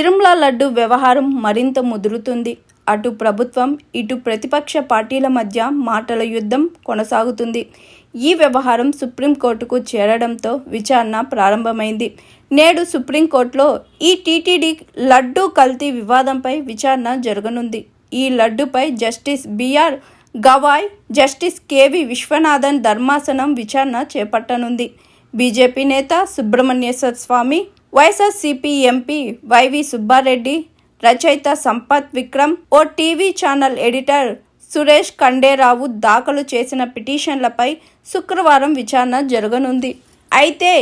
తిరుమల లడ్డు వ్యవహారం మరింత ముదురుతుంది. అటు ప్రభుత్వం ఇటు ప్రతిపక్ష పార్టీల మధ్య మాటల యుద్ధం కొనసాగుతుంది. ఈ వ్యవహారం సుప్రీంకోర్టుకు చేరడంతో విచారణ ప్రారంభమైంది. నేడు సుప్రీంకోర్టులో ఈ టీటీడీ లడ్డు కల్తీ వివాదంపై విచారణ జరగనుంది. ఈ లడ్డుపై justice BR Gavai justice KV Viswanathan ధర్మాసనం విచారణ చేపట్టనుంది. బీజేపీ నేత Subrahmanyeswara Swamy YSRCP MP YV Subbareddy రచయిత సంపత్ విక్రమ్ ఓ TV channel editor Suresh Khanderao దాఖలు చేసిన పిటిషన్లపై శుక్రవారం విచారణ జరగనుంది. అయితే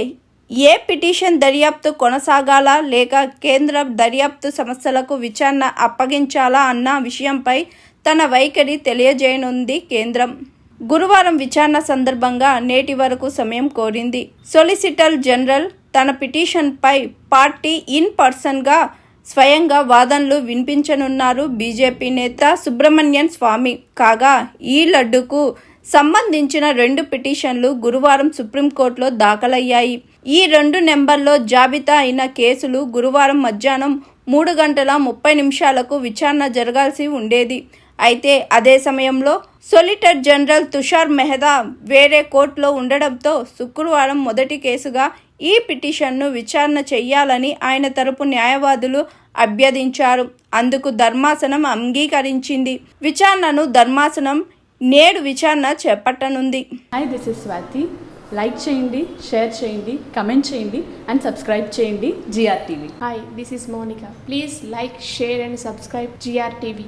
ఏ పిటిషన్ దర్యాప్తు కొనసాగాలా లేక కేంద్ర దర్యాప్తు సంస్థలకు విచారణ అప్పగించాలా అన్న విషయంపై తన వైఖరి తెలియజేయనుంది కేంద్రం. గురువారం విచారణ సందర్భంగా నేటి వరకు సమయం కోరింది. సొలిసిటర్ జనరల్ తన పిటిషన్పై పార్టీ ఇన్ పర్సన్గా స్వయంగా వాదనలు వినిపించనున్నారు బీజేపీ నేత సుబ్రహ్మణ్యన్ స్వామి. కాగా ఈ లడ్డుకు సంబంధించిన రెండు పిటిషన్లు గురువారం సుప్రీంకోర్టులో దాఖలయ్యాయి. ఈ రెండు నెంబర్లో జాబితా అయిన కేసులు గురువారం మధ్యాహ్నం మూడు గంటల ముప్పై నిమిషాలకు విచారణ జరగాల్సి ఉండేది. అయితే అదే సమయంలో సొలిటర్ జనరల్ తుషార్ మెహతా వేరే కోర్టులో ఉండడంతో శుక్రవారం మొదటి కేసుగా ఈ పిటిషన్ను విచారణ చేయాలని ఆయన తరపు న్యాయవాదులు అభ్యర్థించారు. అందుకు ధర్మాసనం అంగీకరించింది. విచారణను ధర్మాసనం నేడు విచారణ చేపట్టనుంది. Hi this is Swathi like చేయండి షేర్ చేయండి కమెంట్ చేయండి అండ్ సబ్స్క్రైబ్ చేయండి GR TV Hi, this is Monica. Please like, share, and subscribe GRTV.